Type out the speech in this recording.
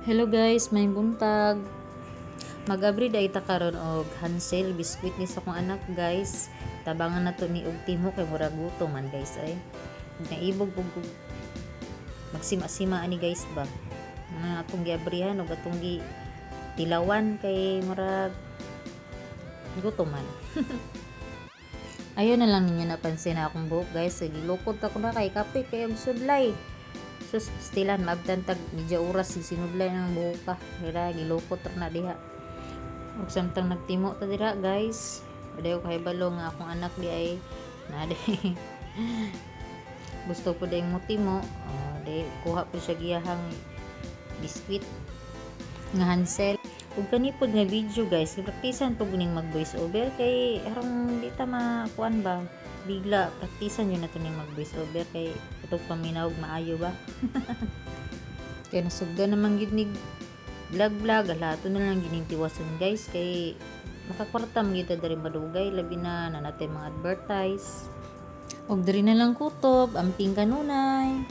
Hello guys, may buntag. Mag-abri day ta karon og Hansel biskwit ni sa akong anak guys. Tabangan na to ni og timo kay murag gutom man guys ay. Naibog pug magsima-sima ani guys ba. Nga atong giabrihan og atong gi tilawan kay murag gutom man. Ayun na lang ninyo napansin na akong buhok guys. Gilukod ako na kay kape kay og sudlay. Sus, stilan, mabdan tag medyo oras si sinudlay ng buhok ka. Dira, gilukot na diha. Ug samtang nagtimo ta dira guys. Ko kay balo nga akong anak di ay na di. Gusto ko ding mutimo. Oh, di kuha po siya giyahang biskwit nga Hansel. Ug kani pod nga video guys, praktisan pud ning mag voice over kay arang di ta makuan ba? Bigla praktisan yun na to ning mag voice over kay itong paminawag maayo ba? Kaya nasugda naman gid nig vlog vlog ala to na lang ginintiwason guys. Kay makakwarta man kita dari madugay. Labi na na natin mga advertise. Og diri na lang kutob amping kanunay